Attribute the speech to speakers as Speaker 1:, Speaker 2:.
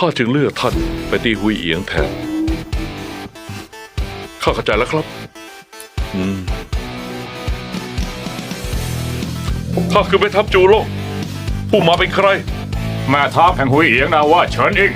Speaker 1: ข้าจึงเลือกท่านไปตีหุยเอียงแทน ข้าเข้าใจแล้วครับ อืม ข้าคือไปทัพจูโลก ผู้มาเป็นใคร
Speaker 2: แม่ทัพแห่งหุยเอียงนาว่าเฉินอิง